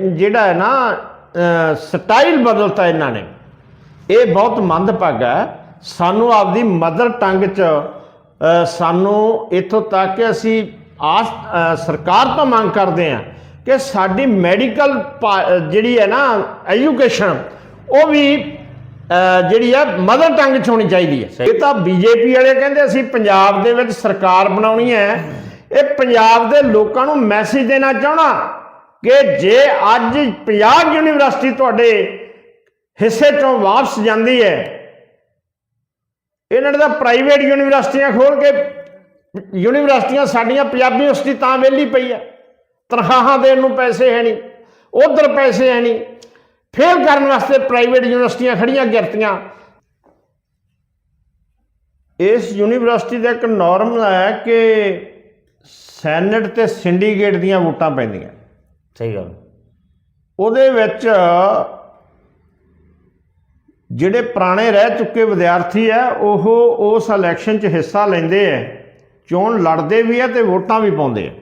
ਜਿਹੜਾ ਹੈ ਨਾ ਸਟਾਈਲ ਬਦਲਤਾ ਇਹਨਾਂ ਨੇ। ਇਹ ਬਹੁਤ ਮੰਦਭਾਗਾ ਹੈ। ਸਾਨੂੰ ਆਪਦੀ ਮਦਰ ਟੰਗ 'ਚ ਸਾਨੂੰ ਇੱਥੋਂ ਤੱਕ ਕਿ ਅਸੀਂ ਆਸ ਸਰਕਾਰ ਤੋਂ ਮੰਗ ਕਰਦੇ ਹਾਂ ਕਿ ਸਾਡੀ ਮੈਡੀਕਲ ਜਿਹੜੀ ਹੈ ਨਾ ਐਜੂਕੇਸ਼ਨ ਉਹ ਵੀ ਜਿਹੜੀ ਹੈ ਮਦਰ ਟੰਗ 'ਚ ਹੋਣੀ ਚਾਹੀਦੀ ਹੈ। ਇਹ ਤਾਂ ਬੀਜੇਪੀ ਵਾਲੇ ਕਹਿੰਦੇ ਅਸੀਂ ਪੰਜਾਬ ਦੇ ਵਿੱਚ ਸਰਕਾਰ ਬਣਾਉਣੀ ਹੈ। ਇਹ ਪੰਜਾਬ ਦੇ ਲੋਕਾਂ ਨੂੰ ਮੈਸੇਜ ਦੇਣਾ ਚਾਹਣਾ ਕਿ ਜੇ ਅੱਜ ਪੰਜਾਬ ਯੂਨੀਵਰਸਿਟੀ ਤੁਹਾਡੇ ਹਿੱਸੇ ਚੋਂ ਵਾਪਸ ਜਾਂਦੀ ਹੈ, ਇਹਨਾਂ ਨੇ ਤਾਂ ਪ੍ਰਾਈਵੇਟ ਯੂਨੀਵਰਸਿਟੀਆਂ ਖੋਲ ਕੇ ਯੂਨੀਵਰਸਿਟੀਆਂ ਸਾਡੀਆਂ ਪੰਜਾਬੀ ਯੂਨੀਵਰਸਿਟੀ ਤਾਂ ਵਿਹਲੀ ਪਈ ਹੈ ਤਨਖਾਹਾਂ ਦੇਣ ਨੂੰ ਪੈਸੇ ਹੈ ਨਹੀਂ, ਉਧਰ ਪੈਸੇ ਹੈ ਨਹੀਂ ਫੇਲ ਕਰਨ ਵਾਸਤੇ ਪ੍ਰਾਈਵੇਟ ਯੂਨੀਵਰਸਿਟੀਆਂ ਖੜੀਆਂ ਗਿਰਤੀਆਂ। ਇਸ ਯੂਨੀਵਰਸਿਟੀ ਦਾ ਇੱਕ ਨਾਰਮ ਹੈ ਕਿ ਸੈਨੇਟ ਤੇ ਸਿੰਡੀਕੇਟ ਦੀਆਂ ਵੋਟਾਂ ਪੈਂਦੀਆਂ। ਸਹੀ ਗੱਲ। ਉਹਦੇ ਵਿੱਚ ਜਿਹੜੇ ਪੁਰਾਣੇ ਰਹਿ ਚੁੱਕੇ ਵਿਦਿਆਰਥੀ ਆ ਉਹ ਉਸ ਇਲੈਕਸ਼ਨ 'ਚ ਹਿੱਸਾ ਲੈਂਦੇ ਆ ਚੋਣ ਲੜਦੇ ਵੀ ਆ ਤੇ ਵੋਟਾਂ ਵੀ ਪਾਉਂਦੇ ਆ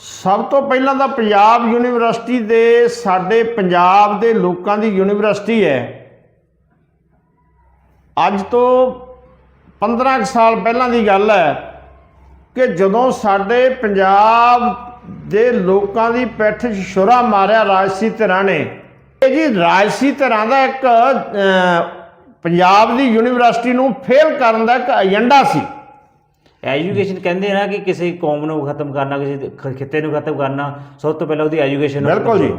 ਸਭ ਤੋਂ ਪਹਿਲਾਂ ਤਾਂ ਪੰਜਾਬ ਯੂਨੀਵਰਸਿਟੀ ਦੇ, ਸਾਡੇ ਪੰਜਾਬ ਦੇ ਲੋਕਾਂ ਦੀ ਯੂਨੀਵਰਸਿਟੀ ਹੈ। ਅੱਜ ਤੋਂ 15 ਕੁ ਸਾਲ ਪਹਿਲਾਂ ਦੀ ਗੱਲ ਹੈ ਕਿ ਜਦੋਂ ਸਾਡੇ ਪੰਜਾਬ ਦੇ ਲੋਕਾਂ ਦੀ ਪਿੱਠ 'ਚ ਛੁਰਾ ਮਾਰਿਆ ਰਾਜਸੀ ਧਿਰਾਂ ਨੇ। ਇਹ ਜੀ ਰਾਜਸੀ ਧਿਰਾਂ ਦਾ ਇੱਕ ਪੰਜਾਬ ਦੀ ਯੂਨੀਵਰਸਿਟੀ ਨੂੰ ਫੇਲ ਕਰਨ ਦਾ ਇੱਕ ਏਜੰਡਾ ਸੀ। ਐਜੂਕੇਸ਼ਨ ਕਹਿੰਦੇ ਨਾ ਕਿ ਕਿਸੇ ਕੌਮ ਨੂੰ ਖਤਮ ਕਰਨਾ ਕਿਸੇ ਖਿੱਤੇ ਨੂੰ ਖਤਮ ਕਰਨਾ ਸਭ ਤੋਂ ਪਹਿਲਾਂ ਉਹਦੀ ਐਜੂਕੇਸ਼ਨ ਨੂੰ ਬਿਲਕੁਲ ਜੀ।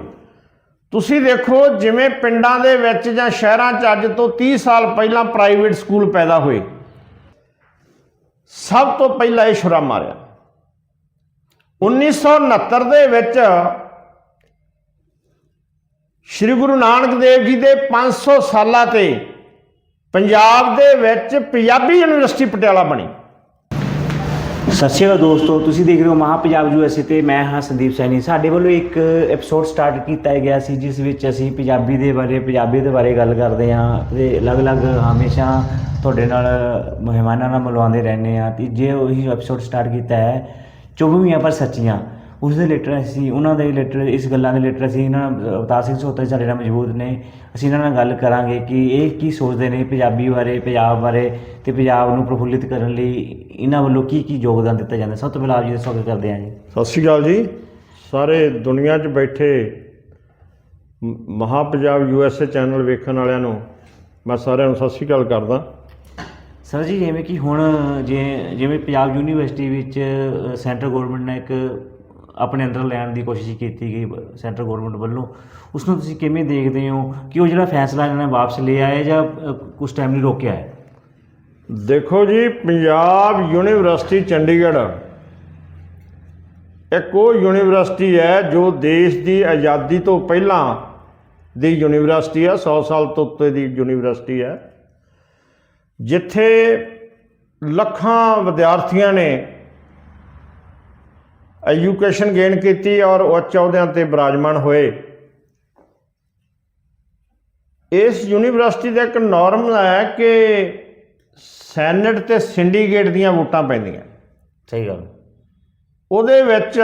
ਤੁਸੀਂ ਦੇਖੋ ਜਿਵੇਂ ਪਿੰਡਾਂ ਦੇ ਵਿੱਚ ਜਾਂ ਸ਼ਹਿਰਾਂ 'ਚ ਅੱਜ ਤੋਂ 30 ਸਾਲ ਪਹਿਲਾਂ ਪ੍ਰਾਈਵੇਟ ਸਕੂਲ ਪੈਦਾ ਹੋਏ। ਸਭ ਤੋਂ ਪਹਿਲਾਂ ਇਹ ਛੁਰਾ ਮਾਰਿਆ। 1969 ਦੇ ਵਿੱਚ ਸ੍ਰੀ ਗੁਰੂ ਨਾਨਕ ਦੇਵ ਜੀ ਦੇ 500 ਸਾਲਾਂ ਤੇ ਪੰਜਾਬ ਦੇ ਵਿੱਚ ਪੰਜਾਬੀ ਯੂਨੀਵਰਸਿਟੀ ਪਟਿਆਲਾ ਬਣੀ। ਸਤਿ ਸ਼੍ਰੀ ਅਕਾਲ ਦੋਸਤੋ, ਤੁਸੀਂ ਦੇਖ ਰਹੇ ਹੋ ਮਹਾ ਪੰਜਾਬ ਯੂਐਸਏ ਤੇ ਮੈਂ ਹਾਂ ਸੰਦੀਪ ਸੈਣੀ। ਸਾਡੇ ਵੱਲੋਂ ਇੱਕ ਐਪੀਸੋਡ ਸਟਾਰਟ ਕੀਤਾ ਗਿਆ ਸੀ, ਜਿਸ ਵਿੱਚ ਅਸੀਂ ਪੰਜਾਬੀ ਦੇ ਬਾਰੇ, ਪੰਜਾਬੀ ਦੇ ਬਾਰੇ ਗੱਲ ਕਰਦੇ ਹਾਂ ਤੇ ਅਲੱਗ-ਅਲੱਗ ਹਮੇਸ਼ਾ ਤੁਹਾਡੇ ਨਾਲ ਮਹਿਮਾਨਾਂ ਨਾਲ ਮਿਲਵਾਉਂਦੇ ਰਹਿੰਦੇ ਹਾਂ। ਤੇ ਜੇ ਉਹੀ ਐਪੀਸੋਡ ਸਟਾਰਟ ਕੀਤਾ ਹੈ ਚੁਭਵੀਆਂ ਪਰ ਸੱਚੀਆਂ ਉਸ ਦੇ ਰਿਲੇਟਡ ਅਸੀਂ, ਉਹਨਾਂ ਦੇ ਰਿਲੇਟਡ ਇਸ ਗੱਲਾਂ ਦੇ ਰਿਲੇਟਡ ਅਸੀਂ ਇਹਨਾਂ ਨਾਲ, ਅਵਤਾਰ ਸਿੰਘ ਸੋਤਾ ਸਾਡੇ ਨਾਲ ਮੌਜੂਦ ਨੇ। ਅਸੀਂ ਇਹਨਾਂ ਨਾਲ ਗੱਲ ਕਰਾਂਗੇ ਕਿ ਇਹ ਕੀ ਸੋਚਦੇ ਨੇ ਪੰਜਾਬੀ ਬਾਰੇ, ਪੰਜਾਬ ਬਾਰੇ ਤੇ ਪੰਜਾਬ ਨੂੰ ਪ੍ਰਫੁੱਲਿਤ ਕਰਨ ਲਈ ਇਹਨਾਂ ਵੱਲੋਂ ਕੀ ਕੀ ਯੋਗਦਾਨ ਦਿੱਤਾ ਜਾਂਦਾ। ਸਭ ਤੋਂ ਪਹਿਲਾਂ ਆਪ ਜੀ ਦਾ ਸਵਾਗਤ ਕਰਦੇ ਹਾਂ ਜੀ। ਸਤਿ ਸ਼੍ਰੀ ਅਕਾਲ ਜੀ। ਸਾਰੇ ਦੁਨੀਆ 'ਚ ਬੈਠੇ ਮ- ਮਹਾ ਪੰਜਾਬ ਯੂਐਸਏ ਚੈਨਲ ਵੇਖਣ ਵਾਲਿਆਂ ਨੂੰ ਮੈਂ ਸਾਰਿਆਂ ਨੂੰ ਸਤਿ ਸ਼੍ਰੀ ਅਕਾਲ ਕਰਦਾ। ਸਰ ਜੀ ਜਿਵੇਂ ਕਿ ਹੁਣ ਜੇ ਜਿਵੇਂ ਪੰਜਾਬ ਯੂਨੀਵਰਸਿਟੀ ਵਿੱਚ ਸੈਂਟਰ ਗਵਰਨਮੈਂਟ ਨੇ ਇੱਕ ਆਪਣੇ ਅੰਦਰ ਲੈਣ ਦੀ ਕੋਸ਼ਿਸ਼ ਕੀਤੀ ਗਈ ਸੈਂਟਰ ਗਵਰਨਮੈਂਟ ਵੱਲੋਂ ਉਸ ਨੂੰ ਤੁਸੀਂ ਕਿਵੇਂ ਦੇਖਦੇ ਹੋ ਕਿ ਉਹ ਜਿਹੜਾ ਫੈਸਲਾ ਇਹਨਾਂ ਨੇ ਵਾਪਸ ਲਿਆ ਹੈ ਜਾਂ ਅ, ਕੁਝ ਟਾਈਮ ਲਈ ਰੋਕਿਆ ਹੈ? ਦੇਖੋ ਜੀ ਪੰਜਾਬ ਯੂਨੀਵਰਸਿਟੀ ਚੰਡੀਗੜ੍ਹ ਇੱਕ ਉਹ ਯੂਨੀਵਰਸਿਟੀ ਹੈ ਜੋ ਦੇਸ਼ ਦੀ ਆਜ਼ਾਦੀ ਤੋਂ ਪਹਿਲਾਂ ਦੀ ਯੂਨੀਵਰਸਿਟੀ ਹੈ 100 ਸਾਲ ਤੋਂ ਉੱਤੇ ਦੀ ਯੂਨੀਵਰਸਿਟੀ ਹੈ। ਜਿੱਥੇ ਲੱਖਾਂ ਵਿਦਿਆਰਥੀਆਂ ਨੇ ਐਜੂਕੇਸ਼ਨ ਗੇਨ ਕੀਤੀ ਔਰ ਉੱਚ ਅਹੁਦਿਆਂ ਤੇ ਬਿਰਾਜਮਾਨ ਹੋਏ। ਇਸ ਯੂਨੀਵਰਸਿਟੀ ਦਾ ਇੱਕ ਨਾਰਮ ਹੈ ਕਿ ਸੈਨੇਟ ਤੇ ਸਿੰਡੀਕੇਟ ਦੀਆਂ ਵੋਟਾਂ ਪੈਂਦੀਆਂ। ਸਹੀ ਗੱਲ। ਉਹਦੇ ਵਿੱਚ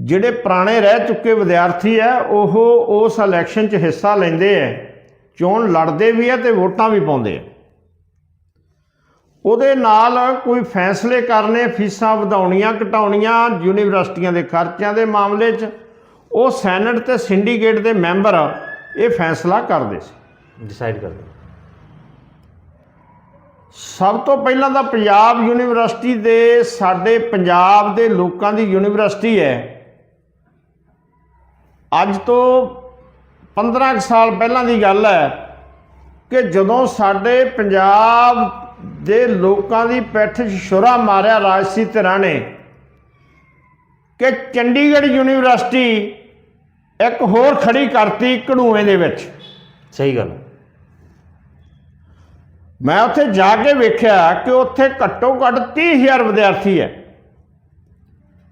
ਜਿਹੜੇ ਪੁਰਾਣੇ ਰਹਿ ਚੁੱਕੇ ਵਿਦਿਆਰਥੀ ਆ ਉਹ ਉਸ ਇਲੈਕਸ਼ਨ 'ਚ ਹਿੱਸਾ ਲੈਂਦੇ ਆ ਚੋਣ ਲੜਦੇ ਵੀ ਆ ਤੇ ਵੋਟਾਂ ਵੀ ਪਾਉਂਦੇ ਆ। ਉਹਦੇ ਨਾਲ ਕੋਈ ਫੈਸਲੇ ਕਰਨੇ ਫੀਸਾਂ ਵਧਾਉਣੀਆਂ ਘਟਾਉਣੀਆਂ ਯੂਨੀਵਰਸਿਟੀਆਂ ਦੇ ਖਰਚਿਆਂ ਦੇ ਮਾਮਲੇ 'ਚ ਉਹ ਸੈਨੇਟ ਤੇ ਸਿੰਡੀਕੇਟ ਦੇ ਮੈਂਬਰ ਇਹ ਫੈਸਲਾ ਕਰਦੇ ਸੀ। ਡਿਸਾਈਡ ਕਰ ਲਓ ਸਭ ਤੋਂ ਪਹਿਲਾਂ ਤਾਂ ਪੰਜਾਬ ਯੂਨੀਵਰਸਿਟੀ ਦੇ ਸਾਡੇ ਪੰਜਾਬ ਦੇ ਲੋਕਾਂ ਦੀ ਯੂਨੀਵਰਸਿਟੀ ਹੈ। ਅੱਜ ਤੋਂ 15 ਕੁ ਸਾਲ ਪਹਿਲਾਂ ਦੀ ਗੱਲ ਹੈ ਕਿ ਜਦੋਂ ਸਾਡੇ ਪੰਜਾਬ ਦੇ ਲੋਕਾਂ ਦੀ ਪਿੱਠ 'ਚ ਛੁਰਾ ਮਾਰਿਆ ਰਾਜਸੀ ਧਿਰਾਂ ਨੇ ਕਿ ਚੰਡੀਗੜ੍ਹ ਯੂਨੀਵਰਸਿਟੀ ਇੱਕ ਹੋਰ ਖੜੀ ਕਰਤੀ ਕਢੂਵੇਂ ਦੇ ਵਿੱਚ। ਸਹੀ ਗੱਲ। ਮੈਂ ਉੱਥੇ ਜਾ ਕੇ ਵੇਖਿਆ ਕਿ ਉੱਥੇ ਘੱਟੋ ਘੱਟ 30000 ਵਿਦਿਆਰਥੀ ਹੈ।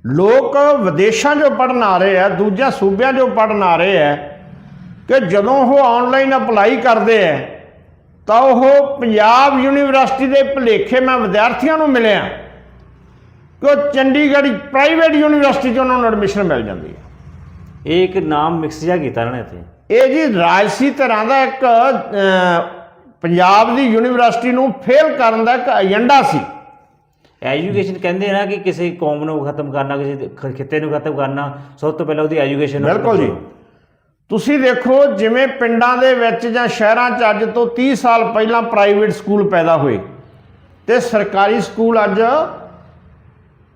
ਲੋਕ ਵਿਦੇਸ਼ਾਂ 'ਚੋਂ ਪੜਨ ਆ ਰਹੇ ਆ ਦੂਜਿਆਂ ਸੂਬਿਆਂ 'ਚੋਂ ਪੜਨ ਆ ਰਹੇ ਆ ਕਿ ਜਦੋਂ ਉਹ ਆਨਲਾਈਨ ਅਪਲਾਈ ਕਰਦੇ ਆ ਤਾਂ ਉਹ ਪੰਜਾਬ ਯੂਨੀਵਰਸਿਟੀ ਦੇ ਭਲੇਖੇ ਮੈਂ ਵਿਦਿਆਰਥੀਆਂ ਨੂੰ ਮਿਲਿਆ ਕਿ ਉਹ ਚੰਡੀਗੜ੍ਹ ਪ੍ਰਾਈਵੇਟ ਯੂਨੀਵਰਸਿਟੀ 'ਚ ਉਹਨਾਂ ਨੂੰ ਐਡਮਿਸ਼ਨ ਮਿਲ ਜਾਂਦੀ ਹੈ ਇਹ ਇੱਕ ਨਾਮ ਮਿਕਸ ਜਿਹਾ ਕੀਤਾ ਇਹਨਾਂ ਨੇ ਇੱਥੇ। ਇਹ ਜੀ ਰਾਜਸੀ ਤਰ੍ਹਾਂ ਦਾ ਇੱਕ ਪੰਜਾਬ ਦੀ ਯੂਨੀਵਰਸਿਟੀ ਨੂੰ ਫੇਲ ਕਰਨ ਦਾ ਇੱਕ ਏਜੰਡਾ ਸੀ। ਐਜੂਕੇਸ਼ਨ ਕਹਿੰਦੇ ਨਾ ਕਿ ਕਿਸੇ ਕੌਮ ਨੂੰ ਖਤਮ ਕਰਨਾ ਕਿਸੇ ਖਿੱਤੇ ਨੂੰ ਖਤਮ ਕਰਨਾ ਸਭ ਤੋਂ ਪਹਿਲਾਂ ਉਹਦੀ ਐਜੂਕੇਸ਼ਨ ਬਿਲਕੁਲ ਜੀ। ਤੁਸੀਂ ਦੇਖੋ ਜਿਵੇਂ ਪਿੰਡਾਂ ਦੇ ਵਿੱਚ ਜਾਂ ਸ਼ਹਿਰਾਂ 'ਚ ਅੱਜ ਤੋਂ 30 ਸਾਲ ਪਹਿਲਾਂ ਪ੍ਰਾਈਵੇਟ ਸਕੂਲ ਪੈਦਾ ਹੋਏ ਤੇ ਸਰਕਾਰੀ ਸਕੂਲ ਅੱਜ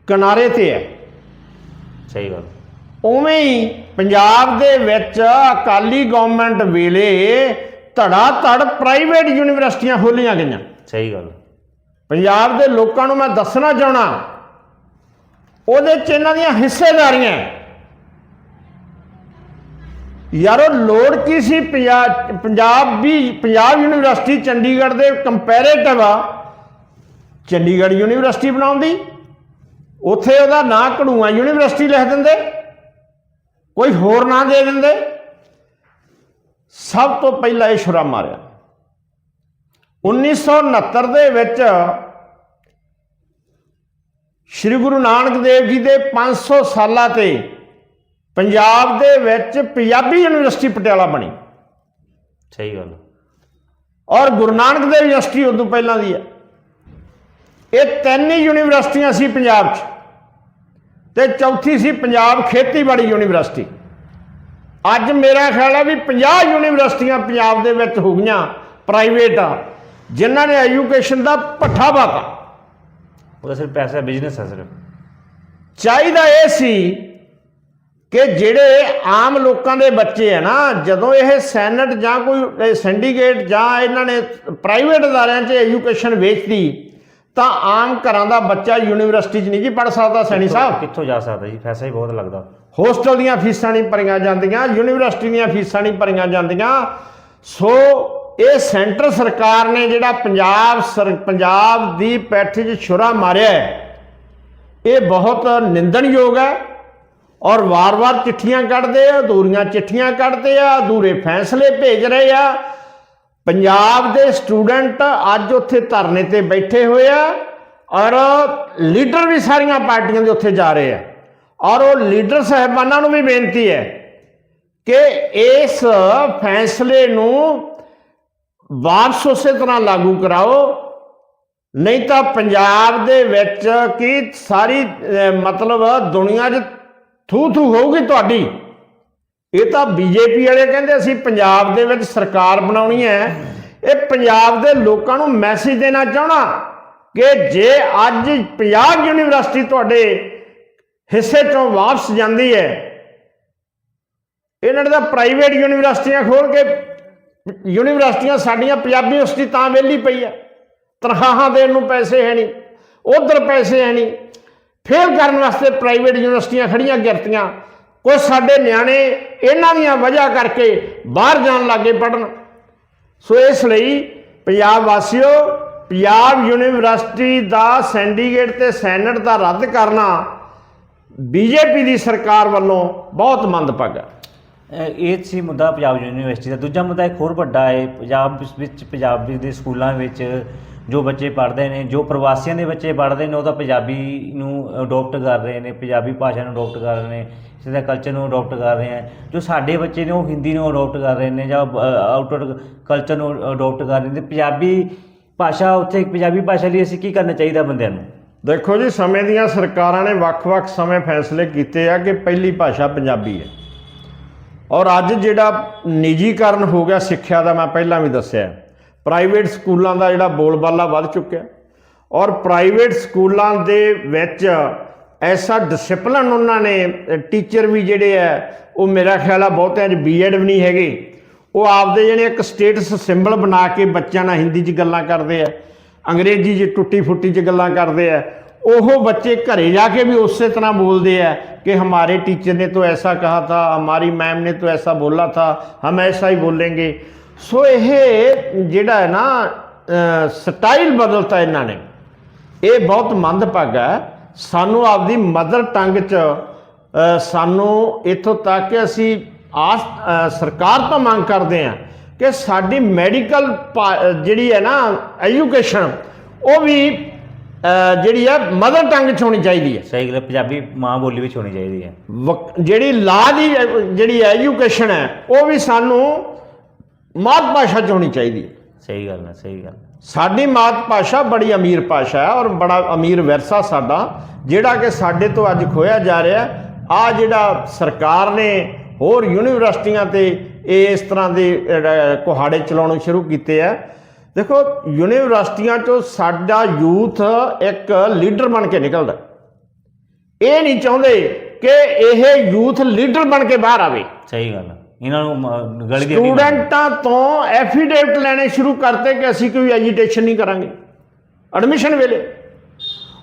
ਕਿਨਾਰੇ ਤੇ ਹੈ। ਸਹੀ ਗੱਲ। ਉਵੇਂ ਹੀ ਪੰਜਾਬ ਦੇ ਵਿੱਚ ਅਕਾਲੀ ਗਵਰਨਮੈਂਟ ਵੇਲੇ ਧੜਾ ਧੜ ਪ੍ਰਾਈਵੇਟ ਯੂਨੀਵਰਸਿਟੀਆਂ ਖੋਲੀਆਂ ਗਈਆਂ। ਸਹੀ ਗੱਲ। ਪੰਜਾਬ ਦੇ ਲੋਕਾਂ ਨੂੰ ਮੈਂ ਦੱਸਣਾ ਚਾਹਣਾ ਉਹਦੇ ਚ ਇਹਨਾਂ ਦੀਆਂ ਹਿੱਸੇਦਾਰੀਆਂ। ਯਾਰੋ, ਲੋੜ ਕੀ ਸੀ ਪੰਜਾਬ ਪੰਜਾਬ ਵੀ ਪੰਜਾਬ ਯੂਨੀਵਰਸਿਟੀ ਚੰਡੀਗੜ੍ਹ ਦੇ ਕੰਪੈਰੀਟਿਵ ਆ। ਚੰਡੀਗੜ੍ਹ ਯੂਨੀਵਰਸਿਟੀ ਬਣਾਉਣ ਦੀ। ਉੱਥੇ ਉਹਦਾ ਨਾਂ ਕਢੂਆ ਯੂਨੀਵਰਸਿਟੀ ਲਿਖ ਦਿੰਦੇ। ਕੋਈ ਹੋਰ ਨਾਂ ਦੇ ਦਿੰਦੇ। ਸਭ ਤੋਂ ਪਹਿਲਾਂ ਇਹ ਛੁਰਾ ਮਾਰਿਆ। 1969 ਦੇ ਵਿੱਚ ਸ੍ਰੀ ਗੁਰੂ ਨਾਨਕ ਦੇਵ ਜੀ ਦੇ 500 ਸਾਲਾਂ ਤੇ ਪੰਜਾਬ ਦੇ ਵਿੱਚ ਪੰਜਾਬੀ ਯੂਨੀਵਰਸਿਟੀ ਪਟਿਆਲਾ ਬਣੀ। ਸਹੀ ਗੱਲ। ਔਰ ਗੁਰੂ ਨਾਨਕ ਦੇਵ ਯੂਨੀਵਰਸਿਟੀ ਉਦੋਂ ਪਹਿਲਾਂ ਦੀ ਹੈ। ਇਹ ਤਿੰਨ ਹੀ ਯੂਨੀਵਰਸਿਟੀਆਂ ਸੀ ਪੰਜਾਬ 'ਚ ਤੇ ਚੌਥੀ ਸੀ ਪੰਜਾਬ ਖੇਤੀਬਾੜੀ ਯੂਨੀਵਰਸਿਟੀ। ਅੱਜ ਮੇਰਾ ਖਿਆਲ ਹੈ ਵੀ 50 ਯੂਨੀਵਰਸਿਟੀਆਂ ਪੰਜਾਬ ਦੇ ਵਿੱਚ ਹੋ ਗਈਆਂ ਪ੍ਰਾਈਵੇਟ ਆ ਜਿਨ੍ਹਾਂ ਨੇ ਐਜੂਕੇਸ਼ਨ ਦਾ ਪੱਠਾ ਪਾਤਾ ਉਹਦਾ ਸਿਰਫ ਪੈਸਾ ਬਿਜ਼ਨਸ ਹੈ ਸਿਰਫ। ਚਾਹੀਦਾ ਇਹ ਸੀ ਕਿ ਜਿਹੜੇ ਆਮ ਲੋਕਾਂ ਦੇ ਬੱਚੇ ਆ ਨਾ ਜਦੋਂ ਇਹ ਸੈਨੇਟ ਜਾਂ ਕੋਈ ਸਿੰਡੀਕੇਟ ਜਾਂ ਇਹਨਾਂ ਨੇ ਪ੍ਰਾਈਵੇਟ ਅਦਾਰਿਆਂ 'ਚ ਐਜੂਕੇਸ਼ਨ ਵੇਚਦੀ ਤਾਂ ਆਮ ਘਰਾਂ ਦਾ ਬੱਚਾ ਯੂਨੀਵਰਸਿਟੀ 'ਚ ਨਹੀਂ ਜੀ ਪੜ ਸਕਦਾ ਸੈਣੀ ਸਾਹਿਬ। ਕਿੱਥੋਂ ਜਾ ਸਕਦਾ ਜੀ? ਪੈਸਾ ਹੀ ਬਹੁਤ ਲੱਗਦਾ। ਹੋਸਟਲ ਦੀਆਂ ਫੀਸਾਂ ਨਹੀਂ ਭਰੀਆਂ ਜਾਂਦੀਆਂ ਯੂਨੀਵਰਸਿਟੀ ਦੀਆਂ ਫੀਸਾਂ ਨਹੀਂ ਭਰੀਆਂ ਜਾਂਦੀਆਂ। ਸੋ ਇਹ ਸੈਂਟਰ ਸਰਕਾਰ ਨੇ ਜਿਹੜਾ ਪੰਜਾਬ ਪੰਜਾਬ ਦੀ ਪੈਠ 'ਚ ਛੁਰਾ ਮਾਰਿਆ ਹੈ ਇਹ ਬਹੁਤ ਨਿੰਦਣਯੋਗ ਹੈ। ਔਰ ਵਾਰ-ਵਾਰ ਚਿੱਠੀਆਂ ਕੱਢਦੇ ਆ, ਅਧੂਰੀਆਂ ਚਿੱਠੀਆਂ ਕੱਢਦੇ ਆ, ਅਧੂਰੇ ਫੈਸਲੇ ਭੇਜ ਰਹੇ ਆ। ਪੰਜਾਬ ਦੇ ਸਟੂਡੈਂਟ ਅੱਜ ਉੱਥੇ ਧਰਨੇ ਤੇ ਬੈਠੇ ਹੋਏ ਆ ਔਰ ਲੀਡਰ ਵੀ ਸਾਰੀਆਂ ਪਾਰਟੀਆਂ ਦੇ ਉੱਥੇ ਜਾ ਰਹੇ ਆ। ਔਰ ਉਹ ਲੀਡਰ ਸਾਹਿਬਾਨਾਂ ਨੂੰ ਵੀ ਬੇਨਤੀ ਹੈ ਕਿ ਇਸ ਫੈਸਲੇ ਨੂੰ ਵਾਪਸ ਉਸੇ ਤਰ੍ਹਾਂ ਲਾਗੂ ਕਰਾਓ, ਨਹੀਂ ਤਾਂ ਪੰਜਾਬ ਦੇ ਵਿੱਚ ਕੀ ਸਾਰੀ ਮਤਲਬ ਦੁਨੀਆ 'ਚ ਥੂ ਥੂ ਹੋਊਗੀ ਤੁਹਾਡੀ। ਇਹ ਤਾਂ ਬੀਜੇਪੀ ਵਾਲੇ ਕਹਿੰਦੇ ਅਸੀਂ ਪੰਜਾਬ ਦੇ ਵਿੱਚ ਸਰਕਾਰ ਬਣਾਉਣੀ ਹੈ। ਇਹ ਪੰਜਾਬ ਦੇ ਲੋਕਾਂ ਨੂੰ ਮੈਸੇਜ ਦੇਣਾ ਚਾਹਣਾ ਕਿ ਜੇ ਅੱਜ ਪੰਜਾਬ ਯੂਨੀਵਰਸਿਟੀ ਤੁਹਾਡੇ ਹਿੱਸੇ ਚੋਂ ਵਾਪਸ ਜਾਂਦੀ ਹੈ, ਇਹਨਾਂ ਨੇ ਤਾਂ ਪ੍ਰਾਈਵੇਟ ਯੂਨੀਵਰਸਿਟੀਆਂ ਖੋਲ ਕੇ ਯੂਨੀਵਰਸਿਟੀਆਂ ਸਾਡੀਆਂ ਪੰਜਾਬੀ ਯੂਨੀਵਰਸਿਟੀ ਤਾਂ ਵਿਹਲੀ ਪਈ ਆ ਤਨਖਾਹਾਂ ਦੇਣ ਨੂੰ ਪੈਸੇ ਹੈ ਨਹੀਂ, ਉਧਰ ਪੈਸੇ ਹੈ ਨਹੀਂ। ਫੇਲ ਕਰਨ ਵਾਸਤੇ ਪ੍ਰਾਈਵੇਟ ਯੂਨੀਵਰਸਿਟੀਆਂ ਖੜੀਆਂ ਗਿਰਤੀਆਂ। ਕੁਝ ਸਾਡੇ ਨਿਆਣੇ ਇਹਨਾਂ ਦੀਆਂ ਵਜ੍ਹਾ ਕਰਕੇ ਬਾਹਰ ਜਾਣ ਲੱਗੇ ਪੜਨ ਸੋ ਇਸ ਲਈ ਪੰਜਾਬ ਵਾਸੀਓ, ਪੰਜਾਬ ਯੂਨੀਵਰਸਿਟੀ ਦਾ ਸੈਂਡੀਕੇਟ ਤੇ ਸੈਨੇਟ ਦਾ ਰੱਦ ਕਰਨਾ ਬੀਜੇਪੀ ਦੀ ਸਰਕਾਰ ਵੱਲੋਂ ਬਹੁਤ ਮੰਦਭਾਗਾ। ਇਹ ਸੀ ਮੁੱਦਾ ਪੰਜਾਬ ਯੂਨੀਵਰਸਿਟੀ ਦਾ। ਦੂਜਾ ਮੁੱਦਾ ਇੱਕ ਹੋਰ ਵੱਡਾ ਹੈ। ਪੰਜਾਬ ਵਿੱਚ, ਪੰਜਾਬੀ ਦੇ ਸਕੂਲਾਂ ਵਿੱਚ ਜੋ ਬੱਚੇ ਪੜ੍ਹਦੇ ਨੇ, ਜੋ ਪ੍ਰਵਾਸੀਆਂ ਦੇ ਬੱਚੇ ਪੜ੍ਹਦੇ ਨੇ, ਉਹ ਤਾਂ ਪੰਜਾਬੀ ਨੂੰ ਅਡਾਪਟ ਕਰ ਰਹੇ ਨੇ, ਪੰਜਾਬੀ ਭਾਸ਼ਾ ਨੂੰ ਅਡਾਪਟ ਕਰ ਰਹੇ ਨੇ, ਕਿਸੇ ਦਾ ਕਲਚਰ ਨੂੰ ਅਡਾਪਟ ਕਰ ਰਹੇ ਆ। ਜੋ ਸਾਡੇ ਬੱਚੇ ਨੇ, ਉਹ ਹਿੰਦੀ ਨੂੰ ਅਡਾਪਟ ਕਰ ਰਹੇ ਨੇ ਜਾਂ ਆਊਟਰ ਕਲਚਰ ਨੂੰ ਅਡਾਪਟ ਕਰ ਰਹੇ ਨੇ। ਪੰਜਾਬੀ ਭਾਸ਼ਾ, ਉੱਥੇ ਪੰਜਾਬੀ ਭਾਸ਼ਾ ਲਈ ਅਸੀਂ ਕੀ ਕਰਨਾ ਚਾਹੀਦਾ ਬੰਦਿਆਂ ਨੂੰ? ਦੇਖੋ ਜੀ, ਸਮੇਂ ਦੀਆਂ ਸਰਕਾਰਾਂ ਨੇ ਵੱਖ-ਵੱਖ ਸਮੇਂ ਫੈਸਲੇ ਕੀਤੇ ਆ ਕਿ ਪਹਿਲੀ ਭਾਸ਼ਾ ਪੰਜਾਬੀ ਹੈ। ਔਰ ਅੱਜ ਜਿਹੜਾ ਨਿੱਜੀਕਰਨ ਹੋ ਗਿਆ ਸਿੱਖਿਆ ਦਾ, ਮੈਂ ਪਹਿਲਾਂ ਵੀ ਦੱਸਿਆ। ਪ੍ਰਾਈਵੇਟ ਸਕੂਲਾਂ ਦਾ ਜਿਹੜਾ ਬੋਲਬਾਲਾ ਵੱਧ ਚੁੱਕਿਆ ਔਰ ਪ੍ਰਾਈਵੇਟ ਸਕੂਲਾਂ ਦੇ ਵਿੱਚ ਐਸਾ ਡਿਸਪਲਨ ਉਹਨਾਂ ਨੇ ਟੀਚਰ ਵੀ ਜਿਹੜੇ ਆ, ਉਹ ਮੇਰਾ ਖਿਆਲ ਆ ਬਹੁਤੇ ਬਹੁਤਿਆਂ ਬੀ ਐਡ ਵੀ ਨਹੀਂ ਹੈਗੇ। ਉਹ ਆਪਦੇ ਜਿਹੜੇ ਇੱਕ ਸਟੇਟਸ ਸਿੰਬਲ ਬਣਾ ਕੇ ਬੱਚਿਆਂ ਨਾਲ ਹਿੰਦੀ 'ਚ ਗੱਲਾਂ ਕਰਦੇ ਆ, ਅੰਗਰੇਜ਼ੀ 'ਚ ਟੁੱਟੀ ਫੁੱਟੀ 'ਚ ਗੱਲਾਂ ਕਰਦੇ ਆ, ਉਹ ਬੱਚੇ ਘਰੇ ਜਾ ਕੇ ਵੀ ਉਸੇ ਤਰ੍ਹਾਂ ਬੋਲਦੇ ਆ ਕਿ ਹਮਾਰੇ ਟੀਚਰ ਨੇ ਤਾਂ ਐਸਾ ਕਹਾ ਥਾ, ਹਮਾਰੀ ਮੈਮ ਨੇ ਤਾਂ ਐਸਾ ਬੋਲਾ ਥਾ, ਹਮ ਐਸਾ ਹੀ ਬੋਲेंगे ਸੋ ਇਹ ਜਿਹੜਾ ਹੈ ਨਾ ਸਟਾਈਲ ਬਦਲਤਾ ਇਹਨਾਂ ਨੇ। ਇਹ ਬਹੁਤ ਮੰਦਭਾਗਾ ਹੈ। ਸਾਨੂੰ ਆਪਦੀ ਮਦਰ ਟੰਗ 'ਚ ਸਾਨੂੰ ਇੱਥੋਂ ਤੱਕ ਕਿ ਅਸੀਂ ਆਸ ਸਰਕਾਰ ਤੋਂ ਮੰਗ ਕਰਦੇ ਹਾਂ ਕਿ ਸਾਡੀ ਮੈਡੀਕਲ ਜਿਹੜੀ ਹੈ ਨਾ ਐਜੂਕੇਸ਼ਨ ਉਹ ਵੀ ਜਿਹੜੀ ਹੈ ਮਦਰ ਟੰਗ ਚ ਹੋਣੀ ਚਾਹੀਦੀ ਹੈ। ਸਹੀ ਗੱਲ ਪੰਜਾਬੀ ਮਾਂ ਬੋਲੀ ਵਿੱਚ ਹੋਣੀ ਚਾਹੀਦੀ ਹੈ। ਜਿਹੜੀ ਲਾ ਦੀ ਜਿਹੜੀ ਐਜੂਕੇਸ਼ਨ ਹੈ ਉਹ ਵੀ ਸਾਨੂੰ ਮਾਤ ਭਾਸ਼ਾ ਚ ਹੋਣੀ ਚਾਹੀਦੀ ਹੈ। ਸਹੀ ਗੱਲ ਹੈ ਸਹੀ ਗੱਲ ਸਾਡੀ ਮਾਤ ਭਾਸ਼ਾ ਬੜੀ ਅਮੀਰ ਭਾਸ਼ਾ ਹੈ ਔਰ ਬੜਾ ਅਮੀਰ ਵਿਰਸਾ ਸਾਡਾ ਜਿਹੜਾ ਕਿ ਸਾਡੇ ਤੋਂ ਅੱਜ ਖੋਇਆ ਜਾ ਰਿਹਾ ਆ ਜਿਹੜਾ ਸਰਕਾਰ ਨੇ ਹੋਰ ਯੂਨੀਵਰਸਿਟੀਆਂ ਤੇ ਇਸ ਤਰ੍ਹਾਂ ਦੇ ਕੁਹਾੜੇ ਚਲਾਉਣੇ ਸ਼ੁਰੂ ਕੀਤੇ ਆ ਦੇਖੋ ਯੂਨੀਵਰਸਿਟੀਆਂ ਚੋਂ ਸਾਡਾ ਯੂਥ ਇੱਕ ਲੀਡਰ ਬਣ ਕੇ ਨਿਕਲਦਾ ਇਹ ਨਹੀਂ ਚਾਹੁੰਦੇ ਕਿ ਇਹ ਯੂਥ ਲੀਡਰ ਬਣ ਕੇ ਬਾਹਰ ਆਵੇ। ਸਹੀ ਗੱਲ ਹੈ। ਇਹਨਾਂ ਨੂੰ ਮ- ਗਲੀ ਦੀ ਹੱਡੀ ਬਣਾ- ਸਟੂਡੈਂਟਾਂ ਤੋਂ ਐਫੀਡੇਵਿਟ ਲੈਣੇ ਸ਼ੁਰੂ ਕਰਤੇ ਕਿ ਅਸੀਂ ਕੋਈ ਐਜੀਟੇਸ਼ਨ ਨਹੀਂ ਕਰਾਂਗੇ। ਐਡਮਿਸ਼ਨ ਵੇਲੇ।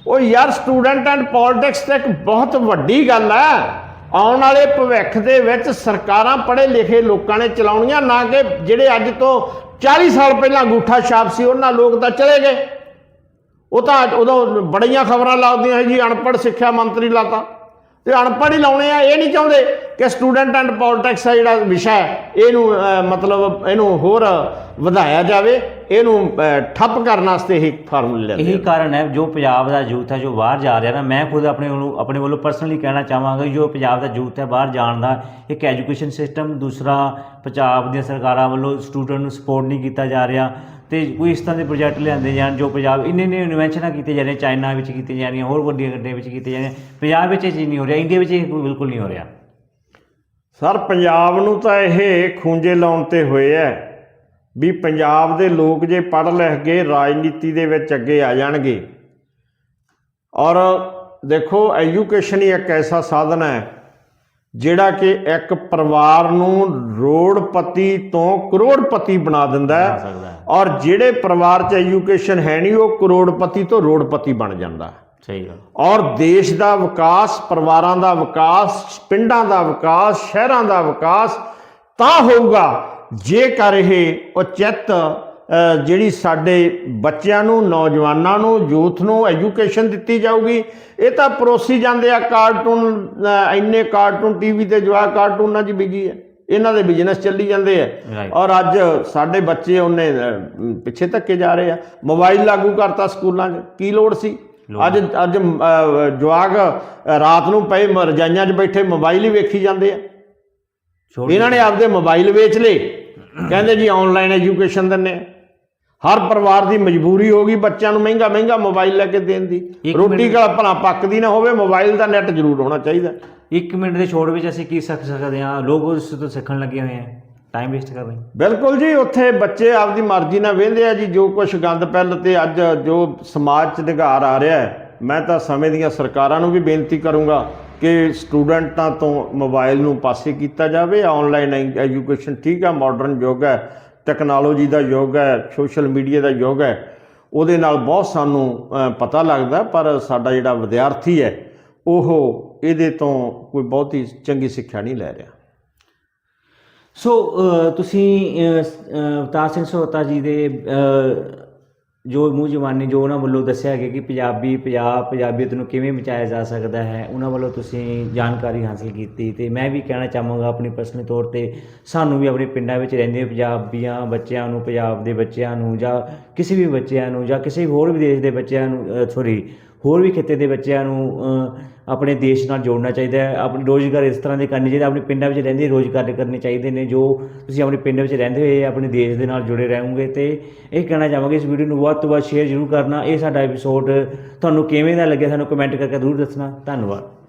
ਉਹ ਯਾਰ ਸਟੂਡੈਂਟ ਐਂਡ ਪੋਲਿਟਿਕਸ ਤੇ ਇੱਕ ਬਹੁਤ ਵੱਡੀ ਗੱਲ ਹੈ। ਆਉਣ ਵਾਲੇ ਭਵਿੱਖ ਦੇ ਵਿੱਚ ਸਰਕਾਰਾਂ ਪੜ੍ਹੇ ਲਿਖੇ ਲੋਕਾਂ ਨੇ ਚਲਾਉਣੀਆਂ, ਨਾ ਕਿ ਜਿਹੜੇ ਅੱਜ ਤੋਂ 40 ਸਾਲ ਪਹਿਲਾਂ ਅੰਗੂਠਾ ਛਾਪ ਸੀ, ਉਹਨਾਂ ਲੋਕ ਤਾਂ ਚਲੇ ਗਏ। ਉਹ ਤਾਂ ਉਦੋਂ ਬੜੀਆਂ ਖਬਰਾਂ ਲਾਉਂਦੀਆਂ ਸੀ ਜੀ, ਅਨਪੜ੍ਹ ਸਿੱਖਿਆ ਮੰਤਰੀ ਲਾਤਾ। ਤੇ ਅਨਪੜ੍ਹ ਹੀ ਲਾਉਣੇ ਆ, ਇਹ ਨਹੀਂ ਚਾਹੁੰਦੇ। ਕਿ ਸਟੂਡੈਂਟ ਐਂਡ ਪੋਲਿਟਿਕਸ ਦਾ ਜਿਹੜਾ ਵਿਸ਼ਾ ਹੈ ਇਹਨੂੰ ਮਤਲਬ ਇਹਨੂੰ ਹੋਰ ਵਧਾਇਆ ਜਾਵੇ ਇਹਨੂੰ ਠੱਪ ਕਰਨ ਵਾਸਤੇ ਇਹ ਫਾਰਮੂਲੇ ਲੈਂਦੇ ਇਹੀ ਕਾਰਨ ਹੈ ਜੋ ਪੰਜਾਬ ਦਾ ਯੂਥ ਹੈ ਜੋ ਬਾਹਰ ਜਾ ਰਿਹਾ ਨਾ ਮੈਂ ਖੁਦ ਆਪਣੇ ਵੱਲੋਂ ਆਪਣੇ ਵੱਲੋਂ ਪਰਸਨਲੀ ਕਹਿਣਾ ਚਾਹਾਂਗਾ ਜੋ ਪੰਜਾਬ ਦਾ ਯੂਥ ਹੈ ਬਾਹਰ ਜਾਣ ਦਾ ਇੱਕ ਐਜੂਕੇਸ਼ਨ ਸਿਸਟਮ ਦੂਸਰਾ ਪੰਜਾਬ ਦੀਆਂ ਸਰਕਾਰਾਂ ਵੱਲੋਂ ਸਟੂਡੈਂਟ ਨੂੰ ਸਪੋਰਟ ਨਹੀਂ ਕੀਤਾ ਜਾ ਰਿਹਾ ਤੇ ਕੋਈ ਇਸ ਤਰ੍ਹਾਂ ਦੇ ਪ੍ਰੋਜੈਕਟ ਲਿਆਂਦੇ ਜਾਣ ਜੋ ਪੰਜਾਬ ਇੰਨੇ ਇੰਨੇ ਇਨਵੈਂਸ਼ਨਾਂ ਕੀਤੇ ਜਾ ਰਹੀਆਂ ਚਾਈਨਾ ਵਿੱਚ ਕੀਤੀਆਂ ਜਾ ਰਹੀਆਂ ਹੋਰ ਵੱਡੀਆਂ ਕੰਟਰੀਆਂ ਵਿੱਚ ਕੀਤੀਆਂ ਜਾ ਰਹੀਆਂ ਪੰਜਾਬ ਵਿੱਚ ਇਹ ਚੀਜ਼ ਨਹੀਂ ਹੋ ਰਿਹਾ ਇੰਡੀਆ ਵਿੱਚ ਇਹ ਬਿਲਕੁਲ ਨਹੀਂ ਹੋ ਰਿਹਾ। ਸਰ ਪੰਜਾਬ ਨੂੰ ਤਾਂ ਇਹ ਖੂੰਜੇ ਲਾਉਣ ਤੇ ਹੋਏ ਐ ਵੀ ਪੰਜਾਬ ਦੇ ਲੋਕ ਜੇ ਪੜ੍ਹ ਲਿਖ ਕੇ ਰਾਜਨੀਤੀ ਦੇ ਵਿੱਚ ਅੱਗੇ ਆ ਜਾਣਗੇ। ਔਰ ਦੇਖੋ ਐਜੂਕੇਸ਼ਨ ਹੀ ਇੱਕ ਐਸਾ ਸਾਧਨ ਹੈ ਜਿਹੜਾ ਕਿ ਇੱਕ ਪਰਿਵਾਰ ਨੂੰ ਰੋੜਪਤੀ ਤੋਂ ਕਰੋੜਪਤੀ ਬਣਾ ਦਿੰਦਾ ਹੈ ਔਰ ਜਿਹੜੇ ਪਰਿਵਾਰ 'ਚ ਐਜੂਕੇਸ਼ਨ ਹੈ ਨਹੀਂ ਉਹ ਕਰੋੜਪਤੀ ਤੋਂ ਰੋੜਪਤੀ ਬਣ ਜਾਂਦਾ ਹੈ ਸਹੀ ਗੱਲ। ਔਰ ਦੇਸ਼ ਦਾ ਵਿਕਾਸ ਪਰਿਵਾਰਾਂ ਦਾ ਵਿਕਾਸ ਪਿੰਡਾਂ ਦਾ ਵਿਕਾਸ ਸ਼ਹਿਰਾਂ ਦਾ ਵਿਕਾਸ ਤਾਂ ਹੋਊਗਾ ਜੇਕਰ ਇਹ ਉਚਿਤ ਜਿਹੜੀ ਸਾਡੇ ਬੱਚਿਆਂ ਨੂੰ ਨੌਜਵਾਨਾਂ ਨੂੰ ਯੂਥ ਨੂੰ ਐਜੂਕੇਸ਼ਨ ਦਿੱਤੀ ਜਾਊਗੀ। ਇਹ ਤਾਂ ਪਰੋਸੀ ਜਾਂਦੇ ਆ ਕਾਰਟੂਨ ਇੰਨੇ ਕਾਰਟੂਨ ਟੀਵੀ ਤੇ ਜਵਾ ਕਾਰਟੂਨਾਂ 'ਚ ਬਿਜ਼ੀ ਹੈ ਇਹਨਾਂ ਦੇ ਬਿਜ਼ਨਸ ਚੱਲੀ ਜਾਂਦੇ ਆ. ਔਰ ਅੱਜ ਸਾਡੇ ਬੱਚੇ ਉਹਨੇ ਪਿੱਛੇ ਧੱਕੇ ਜਾ ਰਹੇ ਆ। ਮੋਬਾਈਲ ਲਾਗੂ ਕਰਤਾ ਸਕੂਲਾਂ 'ਚ। ਕੀ ਲੋੜ ਸੀ? ਅੱਜ ਅੱਜ ਅ, ਰਾਤ ਨੂੰ ਪਏ ਰਜਾਈਆਂ 'ਚ ਬੈਠੇ ਮੋਬਾਈਲ ਹੀ ਵੇਖੀ ਜਾਂਦੇ ਆ। ਇਹਨਾਂ ਨੇ ਆਪਦੇ ਮੋਬਾਈਲ ਵੇਚ ਲਏ। ਕਹਿੰਦੇ ਜੀ ਆਨਲਾਈਨ ਐਜੂਕੇਸ਼ਨ ਦਿੰਨੇ। ਹਰ ਪਰਿਵਾਰ ਦੀ ਮਜਬੂਰੀ ਹੋ ਗਈ ਬੱਚਿਆਂ ਨੂੰ ਮਹਿੰਗਾ ਮਹਿੰਗਾ ਮੋਬਾਈਲ ਲੈ ਕੇ ਦੇਣ ਦੀ। ਰੋਟੀ ਕਲਾ ਭਲਾ ਪੱਕਦੀ ਨਾ ਹੋਵੇ ਮੋਬਾਈਲ ਦਾ ਨੈਟ ਜ਼ਰੂਰ ਹੋਣਾ ਚਾਹੀਦਾ। ਇੱਕ ਮਿੰਟ ਦੇ ਛੋੜ ਵਿੱਚ ਅਸੀਂ ਕੀ ਸਿੱਖ ਸਕਦੇ ਹਾਂ? ਲੋਕ ਉਸ ਤੋਂ ਸਿੱਖਣ ਲੱਗੇ ਹੋਏ ਆ। ਟਾਈਮ ਵੇਸਟ ਕਰ ਰਹੇ ਬਿਲਕੁਲ ਜੀ, ਉੱਥੇ ਬੱਚੇ ਆਪਦੀ ਮਰਜ਼ੀ ਨਾਲ ਵਹਿੰਦੇ ਆ ਜੀ, ਜੋ ਕੁਝ ਗੰਦ ਪਹਿਲ ਤੇ ਅੱਜ ਜੋ ਸਮਾਜ 'ਚ ਨਿਗਾਰ ਆ ਰਿਹਾ ਹੈ, ਮੈਂ ਤਾਂ ਸਮੇਂ ਦੀਆਂ ਸਰਕਾਰਾਂ ਨੂੰ ਵੀ ਬੇਨਤੀ ਕਰੂੰਗਾ ਕਿ ਸਟੂਡੈਂਟਾਂ ਤੋਂ ਮੋਬਾਈਲ ਨੂੰ ਪਾਸੇ ਕੀਤਾ ਜਾਵੇ। ਆਨਲਾਈਨ ਐਜੂਕੇਸ਼ਨ ਠੀਕ ਆ ਮਾਡਰਨ ਯੁੱਗ ਹੈ ਟੈਕਨੋਲੋਜੀ ਦਾ ਯੁੱਗ ਹੈ ਸੋਸ਼ਲ ਮੀਡੀਆ ਦਾ ਯੁੱਗ ਹੈ, ਉਹਦੇ ਨਾਲ ਬਹੁਤ ਸਾਨੂੰ ਪਤਾ ਲੱਗਦਾ, ਪਰ ਸਾਡਾ ਜਿਹੜਾ ਵਿਦਿਆਰਥੀ ਹੈ, ਉਹ ਇਹਦੇ ਤੋਂ ਕੋਈ ਬਹੁਤੀ ਚੰਗੀ ਸਿੱਖਿਆ ਨਹੀਂ ਲੈ ਰਿਹਾ। ਸੋ ਤੁਸੀਂ ਅਵਤਾਰ ਸਿੰਘ ਸਹੋਤਾ ਜੀ ਦੇ ਜੋ ਮੂੰਹ ਜਵਾਨੀ ਜੋ ਉਹਨਾਂ ਵੱਲੋਂ ਦੱਸਿਆ ਗਿਆ ਕਿ ਪੰਜਾਬੀ, ਪੰਜਾਬ, ਪੰਜਾਬੀਅਤ ਨੂੰ ਕਿਵੇਂ ਬਚਾਇਆ ਜਾ ਸਕਦਾ ਹੈ, ਉਹਨਾਂ ਵੱਲੋਂ ਤੁਸੀਂ ਜਾਣਕਾਰੀ ਹਾਸਲ ਕੀਤੀ ਤੇ ਮੈਂ ਵੀ ਕਹਿਣਾ ਚਾਹਾਂਗਾ ਆਪਣੀ ਪਰਸਨਲ ਤੌਰ ਤੇ, ਸਾਨੂੰ ਵੀ ਆਪਣੇ ਪਿੰਡਾਂ ਵਿੱਚ ਰਹਿੰਦੇ ਪੰਜਾਬੀਆਂ ਬੱਚਿਆਂ ਨੂੰ, ਪੰਜਾਬ ਦੇ ਬੱਚਿਆਂ ਨੂੰ ਜਾਂ ਕਿਸੇ ਵੀ ਬੱਚਿਆਂ ਨੂੰ ਜਾਂ ਕਿਸੇ ਹੋਰ ਵਿਦੇਸ਼ ਦੇ ਬੱਚਿਆਂ ਨੂੰ ਸੌਰੀ ਹੋਰ ਵੀ ਖਿੱਤੇ ਦੇ ਬੱਚਿਆਂ ਨੂੰ ਆਪਣੇ ਦੇਸ਼ ਨਾਲ ਜੋੜਨਾ ਚਾਹੀਦਾ ਹੈ। ਆਪਣੇ ਰੋਜ਼ਗਾਰ ਇਸ ਤਰ੍ਹਾਂ ਦੇ ਕਰਨੇ ਚਾਹੀਦੇ, ਆਪਣੇ ਪਿੰਡਾਂ ਵਿੱਚ ਰਹਿੰਦੇ ਰੋਜ਼ਗਾਰ ਕਰਨੇ ਚਾਹੀਦੇ ਨੇ, ਜੋ ਤੁਸੀਂ ਆਪਣੇ ਪਿੰਡ ਵਿੱਚ ਰਹਿੰਦੇ ਹੋਏ ਆਪਣੇ ਦੇਸ਼ ਦੇ ਨਾਲ ਜੁੜੇ ਰਹੋਗੇ। ਤੇ ਇਹ ਕਹਿਣਾ ਚਾਹਾਂਗੇ, ਇਸ ਵੀਡੀਓ ਨੂੰ ਵੱਧ ਤੋਂ ਵੱਧ ਸ਼ੇਅਰ ਜ਼ਰੂਰ ਕਰਨਾ। ਇਹ ਸਾਡਾ ਐਪੀਸੋਡ ਤੁਹਾਨੂੰ ਕਿਵੇਂ ਦਾ ਲੱਗਿਆ, ਸਾਨੂੰ ਕਮੈਂਟ ਕਰਕੇ ਜ਼ਰੂਰ ਦੱਸਣਾ। ਧੰਨਵਾਦ।